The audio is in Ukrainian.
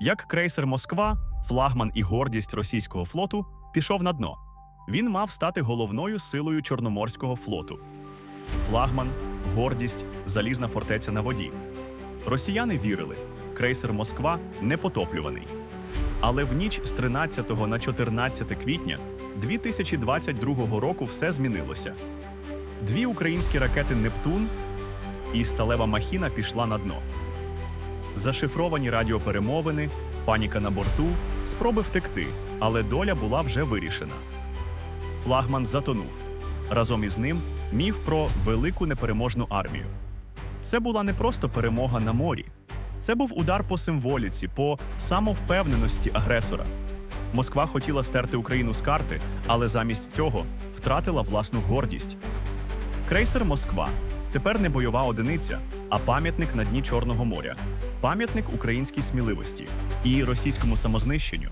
Як крейсер Москва, флагман і гордість російського флоту, пішов на дно. Він мав стати головною силою Чорноморського флоту. Флагман, гордість, залізна фортеця на воді. Росіяни вірили, крейсер Москва непотоплюваний. Але в ніч з 13 на 14 квітня 2022 року все змінилося. Дві українські ракети Нептун і сталева махіна пішла на дно. Зашифровані радіоперемовини, паніка на борту, спроби втекти, але доля була вже вирішена. Флагман затонув. Разом із ним міф про велику непереможну армію. Це була не просто перемога на морі, це був удар по символіці, по самовпевненості агресора. Москва хотіла стерти Україну з карти, але замість цього втратила власну гордість. Крейсер Москва тепер не бойова одиниця, а пам'ятник на дні Чорного моря, пам'ятник українській сміливості і російському самознищенню.